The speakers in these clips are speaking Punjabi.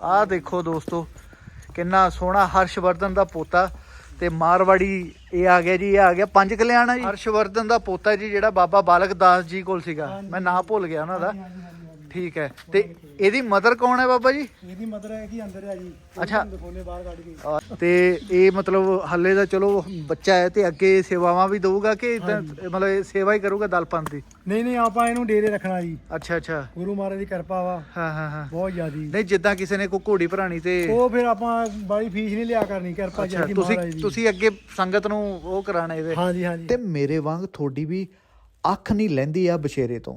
ਆਹ ਦੇਖੋ ਦੋਸਤੋ ਕਿੰਨਾ ਸੋਹਣਾ ਹਰਸ਼ਵਰਧਨ ਦਾ ਪੋਤਾ ਤੇ ਮਾਰਵਾੜੀ ਇਹ ਆ ਗਿਆ ਜੀ ਇਹ ਆ ਗਿਆ ਪੰਜ ਕਲਿਆਣਾ ਜੀ। ਹਰਸ਼ਵਰਧਨ ਦਾ ਪੋਤਾ ਜੀ ਜਿਹੜਾ ਬਾਬਾ ਬਾਲਕ ਦਾਸ ਜੀ ਕੋਲ ਸੀਗਾ। ਮੈਂ ਨਾਂ ਭੁੱਲ ਗਿਆ ਉਹਨਾਂ ਦਾ। ਠੀਕ ਹੈ। ਤੇ ਇਹਦੀ ਮਦਰ ਕੌਣ ਹੈ ਬਾਬਾ ਜੀ? ਇਹਦੀ ਮਦਰ ਹੈ ਕਿ ਅੰਦਰ ਹੈ ਜੀ। ਅੱਛਾ। ਦਿਖਾਉਣੇ ਬਾਹਰ ਕੱਢ ਕੇ। ਤੇ ਇਹ ਮਤਲਬ ਹੱਲੇ ਦਾ ਚਲੋ ਬੱਚਾ ਹੈ ਤੇ ਅੱਗੇ ਸੇਵਾਵਾਂ ਵੀ ਦਊਗਾ ਕਿ ਏਦਾਂ ਮਤਲਬ ਇਹ ਸੇਵਾ ਹੀ ਕਰੂਗਾ ਦਲਪੰਥ ਦੀ? ਨਹੀਂ ਨਹੀਂ ਆਪਾਂ ਇਹਨੂੰ ਡੇਰੇ ਰੱਖਣਾ ਜੀ। ਅੱਛਾ ਅੱਛਾ। ਗੁਰੂ ਮਹਾਰਾਜ ਦੀ ਕਿਰਪਾ ਵਾ। ਹਾਂ ਹਾਂ ਹਾਂ। ਬਹੁਤ ਜ਼ਿਆਦੀ ਨਹੀਂ ਜਿੱਦਾਂ ਕਿਸੇ ਨੇ ਕੋਈ ਘੋੜੀ ਭਰਾਣੀ ਤੇ ਉਹ ਫਿਰ ਆਪਾਂ ਬੜੀ ਫੀਸ ਨਹੀਂ ਲਿਆ ਕਰਨੀ ਕਿਰਪਾ ਅੱਛਾ ਜੀ ਤੁਸੀਂ ਮਹਾਰਾਜ ਦੀ। ਤੁਸੀਂ ਅੱਗੇ ਸੰਗਤ ਨੂੰ ਉਹ ਕਰਾਣਾ ਇਹਦੇ ਹਾਂਜੀ ਹਾਂਜੀ। ਤੇ ਮੇਰੇ ਵਾਂਗ ਤੁਹਾਡੀ ਵੀ ਅੱਖ ਨਹੀਂ ਲੈਂਦੀ ਆ ਬਸ਼ੇਰੇ ਤੋਂ।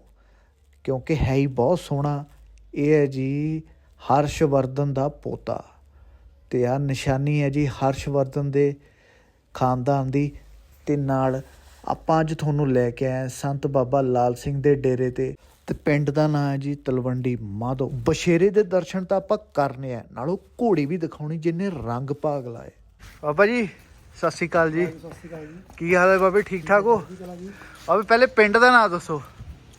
ਕਿਉਂਕਿ ਹੈ ਹੀ ਬਹੁਤ ਸੋਹਣਾ। ਇਹ ਹੈ ਜੀ ਹਰਸ਼ਵਰਧਨ ਦਾ ਪੋਤਾ। ਤੇ ਆ ਨਿਸ਼ਾਨੀ ਹੈ ਜੀ ਹਰਸ਼ਵਰਧਨ ਦੇ ਖਾਨਦਾਨ ਦੀ। ਤੇ ਨਾਲ ਆਪਾਂ ਅੱਜ ਤੁਹਾਨੂੰ ਲੈ ਕੇ ਆਏ ਸੰਤ ਬਾਬਾ ਲਾਲ ਸਿੰਘ ਦੇ ਡੇਰੇ ਤੇ। ਤੇ ਪਿੰਡ ਦਾ ਨਾਮ ਹੈ ਜੀ ਤਲਵੰਡੀ ਮਾਧੋ। ਬਸ਼ੇਰੇ ਦੇ ਦਰਸ਼ਨ ਤਾਂ ਆਪਾਂ ਕਰਨੇ ਆ। ਨਾਲੋਂ ਘੋੜੀ ਵੀ ਦਿਖਾਉਣੀ ਜਿੰਨੇ ਰੰਗ ਭਾਗ ਲਾਏ। ਬਾਬਾ ਜੀ ਸਤਿ ਸ਼੍ਰੀ ਅਕਾਲ ਜੀ। ਸਤਿ ਸ਼੍ਰੀ ਅਕਾਲ ਜੀ। ਕੀ ਹਾਲ ਹੈ ਬਾਬੇ? ਠੀਕ ਠਾਕ ਹੋ? ਬਾਬੇ ਪਹਿਲੇ ਪਿੰਡ ਦਾ ਨਾਮ ਦੱਸੋ।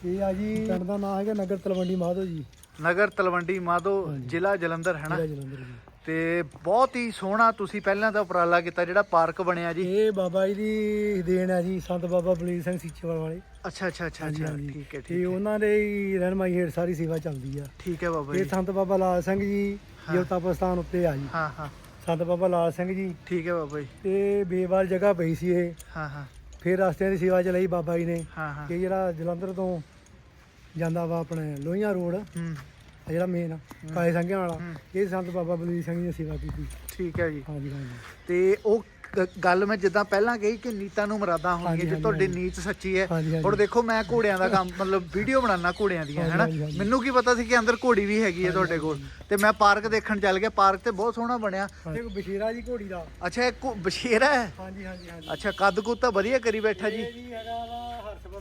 ਇਹ ਆ ਜੀ? ਪਿੰਡ ਦਾ ਨਾਮ ਹੈਗਾ ਨਗਰ ਤਲਵੰਡੀ ਮਾਧੋ ਜੀ। ਨਗਰ ਤਲਵੰਡੀ ਮਾਧੋ ਜ਼ਿਲ੍ਹਾ ਜਲੰਧਰ ਹੈ ਨਾ? ਜ਼ਿਲ੍ਹਾ ਜਲੰਧਰ ਜੀ। ਤੇ ਬਹੁਤ ਹੀ ਸੋਹਣਾ ਤੁਸੀਂ ਪਹਿਲਾਂ ਤਾਂ ਉਪਰਾਲਾ ਕੀਤਾ ਜਿਹੜਾ ਪਾਰਕ ਬਣਿਆ ਜੀ। ਇਹ ਬਾਬਾ ਜੀ ਦੀ ਦੇਣ ਹੈ ਜੀ ਸੰਤ ਬਾਬਾ ਬਲੀਰ ਸਿੰਘ ਸੀਚੇਵਾਲ ਵਾਲੇ। ਅੱਛਾ ਅੱਛਾ ਅੱਛਾ ਠੀਕ ਹੈ ਤੇ ਠੀਕ ਹੈ। ਉਹਨਾਂ ਦੇ ਹੀ ਰਹਿਨਮਾਈ ਹੇਠ ਸਾਰੀ ਸੇਵਾ ਚੱਲਦੀ ਆ। ਠੀਕ ਹੈ ਬਾਬਾ ਇਹ ਜੀ। ਸੰਤ ਬਾਬਾ ਲਾਲ ਸਿੰਘ ਜੀ। ਜੋਤਾ ਸਥਾਨ ਉੱਤੇ ਆ ਜੀ। ਹਾਂ ਹਾਂ। ਸੰਤ ਬਾਬਾ ਲਾਲ ਸਿੰਘ ਜੀ। ਠੀਕ ਹੈ ਬਾਬਾ ਜੀ। ਤੇ ਬੇਵਾਲ ਜਗ੍ਹਾ ਪਈ ਸੀ ਇਹ। ਹਾਂ ਹਾਂ। ਫਿਰ ਰਸਤਿਆਂ ਦੀ ਸੇਵਾ ਚਲਾਈ ਬਾਬਾ ਜੀ ਨੇ। ਕਿ ਜਿਹੜਾ ਜਲੰਧਰ ਤੋਂ ਜਾਂਦਾ ਵਾ ਆਪਣੇ ਲੋਹੀਆਂ ਰੋਡ। ਹੂੰ। ਜਿਹੜਾ ਮੇਨ ਕਾਲੇ ਸੰਘਿਆਂ ਵਾਲਾ। ਇਹ ਸੰਤ ਬਾਬਾ ਬਲੀਰ ਸਿੰਘ ਜੀ ਨੇ ਸੇਵਾ ਕੀਤੀ। ਠੀਕ ਹੈ ਜੀ। ਹਾਂਜੀ ਹਾਂਜੀ। ਤੇ ਉਹ ਗੱਲ ਮੈਂ ਜਿੱਦਾਂ ਪਹਿਲਾਂ ਕਹੀ ਕਿ ਨੀਤਾਂ ਨੂੰ ਮਰਾਦਾਂ ਹੋਣਗੀਆਂ ਜੇ ਤੁਹਾਡੀ। ਨੀਤ ਸੱਚੀ ਹੈ। ਹੁਣ ਦੇਖੋ ਮੈਂ ਘੋੜਿਆਂ ਦਾ ਕੰਮ ਮਤਲਬ ਵੀਡੀਓ ਬਣਾਉਣਾ ਘੋੜਿਆਂ ਦੀਆਂ ਹੈਨਾ। ਮੈਨੂੰ ਕੀ ਪਤਾ ਸੀ ਕਿ ਅੰਦਰ ਘੋੜੀ ਵੀ ਹੈਗੀ ਹੈ ਤੁਹਾਡੇ ਕੋਲ। ਤੇ ਮੈਂ ਪਾਰਕ ਦੇਖਣ ਚੱਲ ਗਿਆ। ਪਾਰਕ ਤੇ ਬਹੁਤ ਸੋਹਣਾ ਬਣਿਆ। ਤੇ ਬਸ਼ੀਰਾ ਜੀ ਘੋੜੀ ਦਾ। ਅੱਛਾ ਇੱਕ ਘੋ- ਬਸ਼ੇਰਾ ਹੈ? ਹਾਂਜੀ ਹਾਂਜੀ ਹਾਂਜੀ। ਅੱਛਾ ਕੱਦ ਕੁੱਦ ਤਾਂ ਵਧੀਆ ਕਰੀ ਬੈਠਾ ਜੀ। ਇਹ ਜੀ ਹੈਗਾ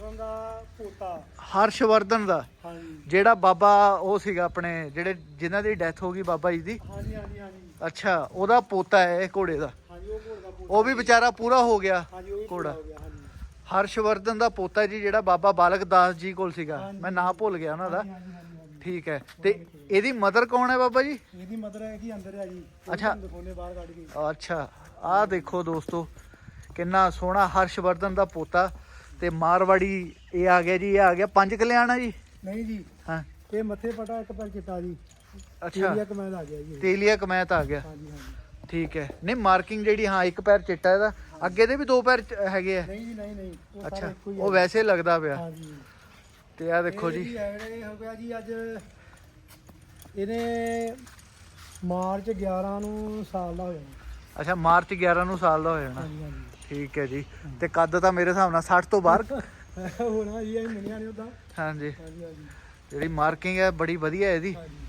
ਵਾ ਹਰਸ਼ਵਰਨ ਦਾ ਪੋਤਾ। ਹਰਸ਼ਵਰਧਨ ਦਾ? ਹਾਂਜੀ। ਜਿਹੜਾ ਬਾਬਾ ਉਹ ਸੀਗਾ ਆਪਣੇ ਜਿਹੜੇ ਜਿਨ੍ਹਾਂ ਦੀ ਡੈਥ ਹੋ ਗਈ ਬਾਬਾ ਜੀ ਦੀ? ਹਾਂਜੀ ਹਾਂਜੀ ਹਾਂਜੀ। ਅੱਛਾ ਉਹਦਾ ਪੋਤਾ ਹੈ ਇਹ ਘੋੜੇ ਦਾ? ਹਾਂਜੀ ਉਹ ਘੋੜ ਦਾ ਪੋਤਾ ਉਹ ਵੀ ਵਿਚਾਰਾ ਪੂਰਾ ਹੋ ਗਿਆ ਹਾਂਜੀ ਉਹ ਵੀ ਘੋੜਾ। ਪੂਰਾ ਹੋ ਗਿਆ ਹਾਂਜੀ। ਹਰਸ਼ਵਰਧਨ ਦਾ ਪੋਤਾ ਜੀ ਜਿਹੜਾ ਬਾਬਾ ਬਾਲਕ ਦਾਸ ਜੀ ਕੋਲ ਸੀਗਾ। ਮੈਂ ਨਾਂ ਭੁੱਲ ਗਿਆ ਉਹਨਾਂ ਦਾ। ਠੀਕ ਹੈ। ਤੇ ਇਹਦੀ ਮਦਰ ਕੌਣ ਹੈ ਬਾਬਾ ਜੀ? ਇਹਦੀ ਮਦਰ ਹੈ ਕਿ ਅੰਦਰ ਹੈ ਜੀ। ਅੱਛਾ। ਦਿਖਾਉਣੇ ਬਾਹਰ ਕੱਢ ਕੇ। ਅੱਛਾ ਆਹ ਦੇਖੋ ਦੋਸਤੋ ਕਿੰਨਾ ਸੋਹਣਾ ਹਰਸ਼ਵਰਧਨ ਦਾ ਪੋਤਾ। ਤੇ ਮਾਰਵਾੜੀ ਇਹ ਆ ਗਿਆ ਜੀ ਇਹ ਆ ਗਿਆ। ਪੰਜ ਕਲਿਆਣਾ ਜੀ? ਨਹੀਂ ਜੀ। ਹਾਂ। ਇਹ ਮੱਥੇ ਪਟਾ ਇੱਕ ਪਰ ਚਿੱਟਾ ਜੀ। ਅੱਛਾ। ਇਹ ਕਮੈਲ ਆ ਗਿਆ ਜੀ। ਇਹ। ਤੇਲੀਆ ਕਮੈਤ ਆ ਗਿਆ। ਹਾਂਜੀ ਹਾਂਜੀ। ਠੀਕ ਹੈ। ਨਹੀਂ ਮਾਰਕਿੰਗ ਜਿਹੜੀ ਹਾਂ ਇੱਕ ਪੈਰ ਚਿੱਟਾ ਇਹਦਾ। ਅੱਗੇ ਦੇ ਵੀ ਦੋ ਪੈਰ ਚ- ਹੈਗੇ ਆ। ਨਹੀਂ ਜੀ ਨਹੀਂ ਨਹੀਂ। ਉਹ ਸਾਰਾ ਅੱਛਾ। ਇੱਕੋ ਹੀ ਉਹ। ਵੈਸੇ ਲੱਗਦਾ ਪਿਆ। ਹਾਂਜੀ। ਤੇ ਆ ਦੇਖੋ ਇਹ ਜੀ। ਹੈ ਇਹ ਹੋ ਗਿਆ ਜੀ ਅੱਜ ਇਹਨੇ ਮਾਰਚ 11 ਨੂੰ ਸਾਲ ਦਾ ਹੋ ਜਾਣਾ ਅੱਛਾ ਮਾਰਚ 11 ਨੂੰ ਸਾਲ ਦਾ ਹੋ ਜਾਣਾ ਹਾਂਜੀ ਹਾਂਜੀ। ਠੀਕ ਹੈ ਜੀ। ਤੇ ਕੱਦ ਤਾਂ ਮੇਰੇ ਹਿਸਾਬ ਨਾਲ 60 ਤੋਂ ਬਾਹਰ। ਹੋਣਾ ਜੀ ਇਹ ਮਿਲਿਆ ਨਹੀਂ ਉਦਾਂ ਹਾਂਜੀ। ਹਾਂਜੀ ਹਾਂਜੀ। ਜਿਹੜੀ ਮਾਰਕਿੰਗ ਹੈ ਬੜੀ ਵਧੀਆ ਹੈ ਇਹਦੀ। ਹਾਂਜੀ।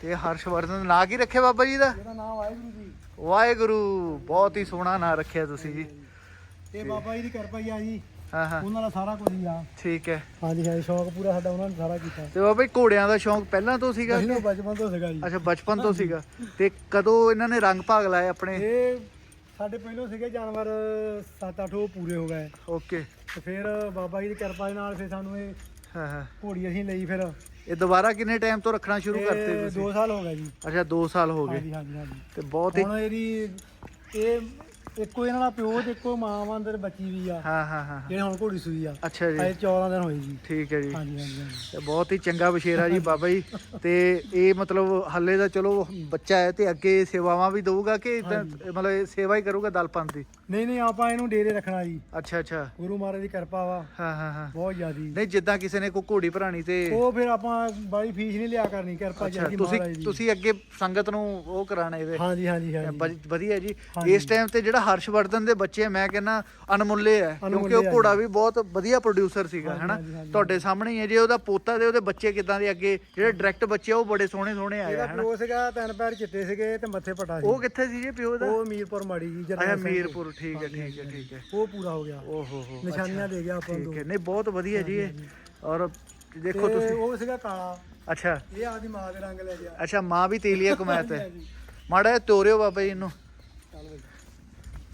ਤੇ ਹਰਸ਼ਵਰਧਨ ਨਾਂ ਕੀ ਰੱਖਿਆ ਬਾਬਾ ਜੀ ਦਾ? ਇਹਦਾ ਨਾਮ ਵਾਹਿਗੁਰੂ ਜੀ। ਵਾਹਿਗੁਰੂ ਬਹੁਤ ਹੀ ਸੋਹਣਾ ਨਾਂ ਰੱਖਿਆ ਤੁਸੀਂ ਜੀ। ਇਹ ਬਾਬਾ ਜੀ ਦੀ ਕਿਰਪਾ ਹੀ ਆ ਜੀ। ਹਾਂ ਹਾਂ। ਉਹਨਾਂ ਦਾ ਸਾਰਾ ਕੁਝ ਹੀ ਆ। ਠੀਕ ਹੈ। ਹਾਂਜੀ ਹਾਂਜੀ ਸ਼ੌਕ ਪੂਰਾ ਸਾਡਾ ਉਹਨਾਂ ਨੇ ਸਾਰਾ ਕੀਤਾ। ਤੇ ਬਾਬਾ ਜੀ ਘੋੜਿਆਂ ਦਾ ਸ਼ੌਂਕ ਪਹਿਲਾਂ ਤੋਂ ਸੀਗਾ ਅਸੀਂ ਤਾਂ ਬਚਪਨ ਤੋਂ ਸੀਗਾ ਜੀ। ਅੱਛਾ ਬਚਪਨ ਤੋਂ ਸੀਗਾ। ਤੇ ਕਦੋਂ ਇਹਨਾਂ ਨੇ ਰੰਗ ਭਾਗ ਲਾਏ ਆਪਣੇ? ਇਹ ਸਾਡੇ ਪਹਿਲੋਂ ਸੀਗੇ ਜਾਨਵਰ 7-8 ਉਹ ਪੂਰੇ ਹੋ ਗਏ। ਓਕੇ। ਤੇ ਫਿਰ ਬਾਬਾ ਜੀ ਦੀ ਕਿਰਪਾ ਦੇ ਨਾਲ ਫਿਰ ਸਾਨੂੰ ਇਹ ਹਾਂ ਹਾਂ। ਘੋੜੀ ਅਸੀਂ ਲਈ ਫਿਰ। ਇਹ ਦੁਬਾਰਾ ਕਿੰਨੇ ਟਾਈਮ ਤੋਂ ਰੱਖਣਾ ਸ਼ੁਰੂ ਕਰਤੇ ਤੁਸੀਂ? ਦੋ ਸਾਲ ਹੋ ਗਏ ਜੀ। ਅੱਛਾ 2 ਸਾਲ ਹੋ ਗਏ। ਹਾਂਜੀ ਹਾਂਜੀ ਹਾਂਜੀ। ਤੇ ਬਹੁਤ ਹੀ ਹੁਣ ਇਹਦੀ ਇਹ ਇੱਕੋ ਇਹਨਾਂ ਦਾ ਪਿਓ ਤੇ ਇੱਕੋ ਮਾਂ ਵਾ ਅੰਦਰ ਬੱਚੀ ਵੀ ਆ। ਹਾਂ ਹਾਂ ਹਾਂ ਜਿਹੜੇ ਹੁਣ ਘੋੜੀ ਸੂਈ ਆ। ਅੱਛਾ ਜੀ। ਅਜੇ 14 ਦਿਨ ਹੋਏ ਜੀ। ਠੀਕ ਹੈ ਜੀ। ਹਾਂਜੀ ਹਾਂਜੀ ਹਾਂਜੀ। ਤੇ ਬਹੁਤ ਹੀ ਚੰਗਾ ਬਸ਼ੇਰਾ ਜੀ ਬਾਬਾ ਜੀ। ਤੇ ਇਹ ਮਤਲਬ ਹੱਲੇ ਦਾ ਚਲੋ ਬੱਚਾ ਹੈ ਤੇ ਅੱਗੇ ਸੇਵਾਵਾਂ ਵੀ ਦਊਗਾ ਕਿ ਏਦਾਂ ਮਤਲਬ ਇਹ ਸੇਵਾ ਹੀ ਕਰੂਗਾ ਦਲਪੰਥ ਦੀ? ਨਹੀਂ ਨਹੀਂ ਆਪਾਂ ਇਹਨੂੰ ਡੇਰੇ ਰੱਖਣਾ ਜੀ। ਅੱਛਾ ਅੱਛਾ। ਗੁਰੂ ਮਹਾਰਾਜ ਦੀ ਕਿਰਪਾ ਵਾ। ਹਾਂ ਹਾਂ ਹਾਂ। ਬਹੁਤ ਜ਼ਿਆਦੀ। ਨਹੀਂ ਜਿੱਦਾਂ ਕਿਸੇ ਨੇ ਕੋਈ ਘੋੜੀ ਭਰਾਣੀ ਤੇ ਉਹ ਫਿਰ ਆਪਾਂ ਬੜੀ ਫੀਸ ਨਹੀਂ ਲਿਆ ਕਰਨੀ ਕਿਰਪਾ ਅੱਛਾ ਜੀ ਤੁਸੀਂ ਮਹਾਰਾਜ ਦੀ। ਤੁਸੀਂ ਅੱਗੇ ਸੰਗਤ ਨੂੰ ਉਹ ਕਰਾਣਾ ਇਹਦੇ। ਹਾਂਜੀ ਹਾਂਜੀ ਹਾਂਜੀ। ਵਧੀਆ ਜੀ। ਹਾਂਜੀ। ਇਸ ਟਾਈਮ ਤੇ ਜਿਹੜਾ ਹਰਸ਼ਵਰਧਨ ਦੇ ਬੱਚੇ ਮੈਂ ਕਹਿੰਦਾ ਅਨਮੁੱਲੇ ਹੈ ਕਿਉਂਕਿ ਉਹ ਘੋੜਾ ਵੀ ਬਹੁਤ ਵਧੀਆ ਪ੍ਰੋਡਿਊਸਰ ਸੀਗਾ ਹੈਨਾ। ਤੁਹਾਡੇ ਸਾਹਮਣੇ ਹੀ ਹੈ ਜੇ ਉਹਦਾ ਪੋਤਾ ਤੇ ਉਹਦੇ ਬੱਚੇ ਕਿਦਾਂ ਦੇ ਅੱਗੇ? ਜਿਹੜੇ ਡਾਇਰੈਕਟ ਬੱਚੇ ਉਹ ਬੜੇ ਸੋਹਣੇ ਸੋਹਣੇ ਆਏ ਹੈਨਾ? ਪਿਓ ਸੀਗਾ ਤਿੰਨ ਪੈਰ ਚਿੱਟੇ ਸੀਗੇ ਤੇ ਮੱਥੇ ਪਟਾ ਸੀ। ਉਹ ਕਿੱਥੇ ਸੀ ਜੀ ਪਿਓ ਦਾ? ਉਹ ਮੀਰਪੁਰ ਮਾੜੀ ਜੀ ਅੱਛਾ ਜਰਨੈਲ ਸਿੰਘ ਮੀਰਪੁਰ ਠੀਕ ਹੈ ਠੀਕ ਹੈ ਠੀਕ ਹੈ। ਉਹ ਪੂਰਾ ਹੋ ਗਿਆ। ਓਹ ਹੋ ਹੋ ਨਿਸ਼ਾਨੀਆਂ ਦੇ ਗਿਆ ਆਪਾਂ ਨੂੰ। ਠੀਕ ਹੈ। ਨਹੀਂ ਬਹੁਤ ਵਧੀਆ ਜੀ ਇਹ। ਔਰ ਦੇਖੋ ਤੁਸੀਂ। ਉਹ ਸੀਗਾ ਕਾਲਾ। ਅੱਛਾ। ਇਹ ਆਪਦੀ ਮਾਂ ਦੇ ਰੰਗ ਲੈ ਗਿਆ। ਅੱਛਾ ਮਾਂ ਵੀ ਤੇਲੀਆ ਕਮਾਤ ਹੈ। ਮਾੜਾ ਤੋਰਿਓ ਬਾਬਾ ਜੀ ਇਹਨੂੰ ਚੱਲ ਬਈ।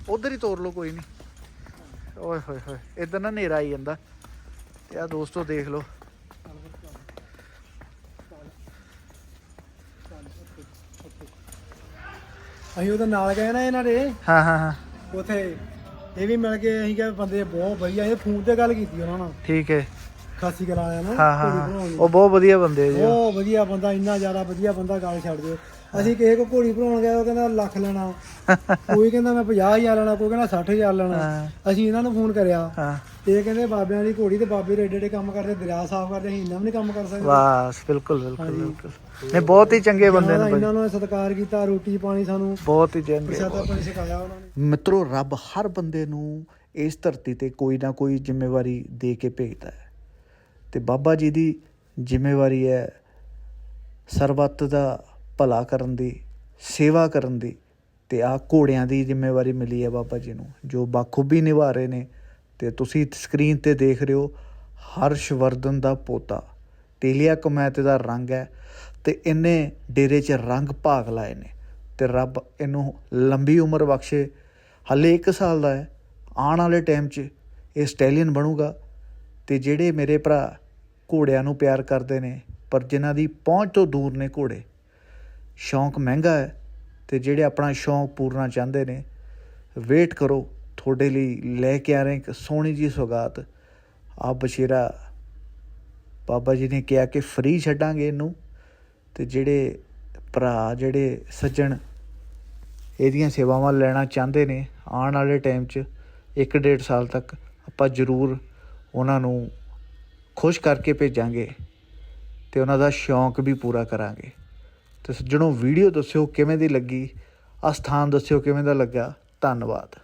ਉਧਰ ਹੀ ਤੋਰ ਲਓ ਕੋਈ ਨਹੀਂ। ਓਏ ਹੋਏ ਹੋਏ ਇਧਰ ਨਾ ਹਨੇਰਾ ਆਈ ਜਾਂਦਾ। ਤੇ ਆ ਦੋਸਤੋ ਦੇਖ ਲਓ। ਅਸੀਂ ਉਹਦੇ ਨਾਲ ਗਏ ਨਾ ਇਹਨਾਂ ਦੇ। ਹਾਂ ਹਾਂ ਹਾਂ। ਉਥੇ ਇਹ ਵੀ ਮਿਲ ਗਏ ਅਸੀਂ ਕਿਹਾ ਬੰਦੇ ਬਹੁਤ ਵਧੀਆ ਇਹ ਫੋਨ ਤੇ ਗੱਲ ਕੀਤੀ ਉਹਨਾਂ ਨਾਲ। ਠੀਕ ਹੈ। ਖਾਸੀ ਕਲਾ ਆਇਆ ਨਾ ਹਾਂ ਹਾਂ। ਉਹ ਬਹੁਤ ਵਧੀਆ ਬੰਦੇ ਜੀ ਉਹ। ਬਹੁਤ ਵਧੀਆ ਬੰਦਾ ਇੰਨਾ ਜ਼ਿਆਦਾ ਵਧੀਆ ਬੰਦਾ ਗੱਲ ਛੱਡ ਦਿਓ। ਅਸੀਂ ਕਿਸੇ ਕੋ ਘੋੜੀ ਬਣਾਉਣ ਗਏ ਉਹ ਕਹਿੰਦਾ ਲੱਖ ਲੈਣਾ। ਕੋਈ ਕਹਿੰਦਾ ਮੈਂ 50000 ਲੈਣਾ ਕੋਈ ਕਹਿੰਦਾ 60000 ਲੈਣਾ। ਅਸੀਂ ਇਹਨਾਂ ਨੂੰ ਫੋਨ ਕਰਿਆ। ਹਾਂ। ਤੇ ਇਹ ਕਹਿੰਦੇ ਬਾਬਿਆਂ ਦੀ ਘੋੜੀ ਤੇ ਬਾਬੇ ਏਡੇ ਏਡੇ ਕੰਮ ਕਰਦੇ ਦਰਿਆ ਸਾਫ਼ ਕਰਦੇ ਅਸੀਂ ਇੰਨਾ ਵੀ ਨਹੀਂ ਕੰਮ ਕਰ ਸਕਦੇ। ਬਸ ਬਿਲਕੁਲ ਬਿਲਕੁਲ ਬਿਲਕੁਲ। ਨਹੀਂ ਬਹੁਤ ਹੀ ਚੰਗੇ ਬੰਦੇ ਨੇ ਇਹਨਾਂ ਨੂੰ ਸਤਿਕਾਰ ਕੀਤਾ ਰੋਟੀ ਪਾਣੀ ਸਾਨੂੰ ਬਹੁਤ ਹੀ ਚੰਗੇ ਪ੍ਰਸ਼ਾਦਾ ਪਾਣੀ ਸਿਖਾਇਆ ਉਹਨਾਂ ਨੇ। ਮਿੱਤਰੋ ਰੱਬ ਹਰ ਬੰਦੇ ਨੂੰ ਇਸ ਧਰਤੀ ਤੇ ਕੋਈ ਨਾ ਕੋਈ ਜ਼ਿੰਮੇਵਾਰੀ ਦੇ ਕੇ ਭੇਜਦਾ ਹੈ। ਤੇ ਬਾਬਾ ਜੀ ਦੀ ਜ਼ਿੰਮੇਵਾਰੀ ਹੈ ਸਰਬੱਤ ਦਾ ਭਲਾ ਕਰਨ ਦੀ, ਸੇਵਾ ਕਰਨ ਦੀ ਤੇ ਆ ਘੋੜਿਆਂ ਦੀ ਜ਼ਿੰਮੇਵਾਰੀ ਮਿਲੀ ਹੈ ਬਾਬਾ ਜੀ ਨੂੰ, ਜੋ ਬਾਖੂਬੀ ਨਿਭਾ ਰਹੇ ਨੇ ਤੇ ਤੁਸੀਂ ਸਕਰੀਨ ਤੇ ਦੇਖ ਰਹੇ ਹੋ ਹਰਸ਼ਵਰਧਨ ਦਾ ਪੋਤਾ, ਤੇਲੀਆ ਕਮੈਤ ਦਾ ਰੰਗ ਹੈ ਤੇ ਇਹਨੇ ਡੇਰੇ 'ਚ ਰੰਗ ਭਾਗ ਲਾਏ ਨੇ ਤੇ ਰੱਬ ਇਹਨੂੰ ਲੰਬੀ ਉਮਰ ਬਖਸ਼ੇ, ਹਲੇ 1 ਸਾਲ ਦਾ ਹੈ, ਆਉਣ ਵਾਲੇ ਟਾਈਮ 'ਚ ਇਹ ਸਟੈਲੀਅਨ ਬਣੂਗਾ ਤੇ ਜਿਹੜੇ ਮੇਰੇ ਭਰਾ ਘੋੜਿਆਂ ਨੂੰ ਪਿਆਰ ਕਰਦੇ ਨੇ, ਪਰ ਜਿਨ੍ਹਾਂ ਦੀ ਪਹੁੰਚ ਤੋਂ ਦੂਰ ਨੇ ਘੋੜੇ ਸ਼ੌਂਕ ਮਹਿੰਗਾ ਹੈ ਤੇ ਜਿਹੜੇ ਆਪਣਾ ਸ਼ੌਂਕ ਪੂਰਨਾ ਚਾਹੁੰਦੇ ਨੇ ਵੇਟ ਕਰੋ, ਤੁਹਾਡੇ ਲਈ ਲੈ ਕੇ ਆ ਰਹੇ ਇੱਕ ਸੋਹਣੀ ਜੀ ਸੌਗਾਤ। ਆਪ ਬਸ਼ੀਰਾ ਬਾਬਾ ਜੀ ਨੇ ਕਿਹਾ ਕਿ ਫ੍ਰੀ ਛੱਡਾਂਗੇ ਇਹਨੂੰ ਤੇ ਜਿਹੜੇ ਭਰਾ, ਜਿਹੜੇ ਸੱਜਣ ਇਹਦੀਆਂ ਸੇਵਾਵਾਂ ਲੈਣਾ ਚਾਹੁੰਦੇ ਨੇ, ਆਉਣ ਵਾਲੇ ਟਾਈਮ 'ਚ 1.5 ਸਾਲ ਤੱਕ ਆਪਾਂ ਜ਼ਰੂਰ ਉਹਨਾਂ ਨੂੰ ਖੁਸ਼ ਕਰਕੇ ਭੇਜਾਂਗੇ ਤੇ ਉਹਨਾਂ ਦਾ ਸ਼ੌਂਕ ਵੀ ਪੂਰਾ ਕਰਾਂਗੇ। ਤੇ ਸੱਜਣੋ ਵੀਡੀਓ ਦੱਸਿਓ ਕਿਵੇਂ ਦੀ ਲੱਗੀ ਆ ਸਥਾਨ ਦੱਸਿਓ ਕਿਵੇਂ ਦਾ ਲੱਗਾ ਧੰਨਵਾਦ।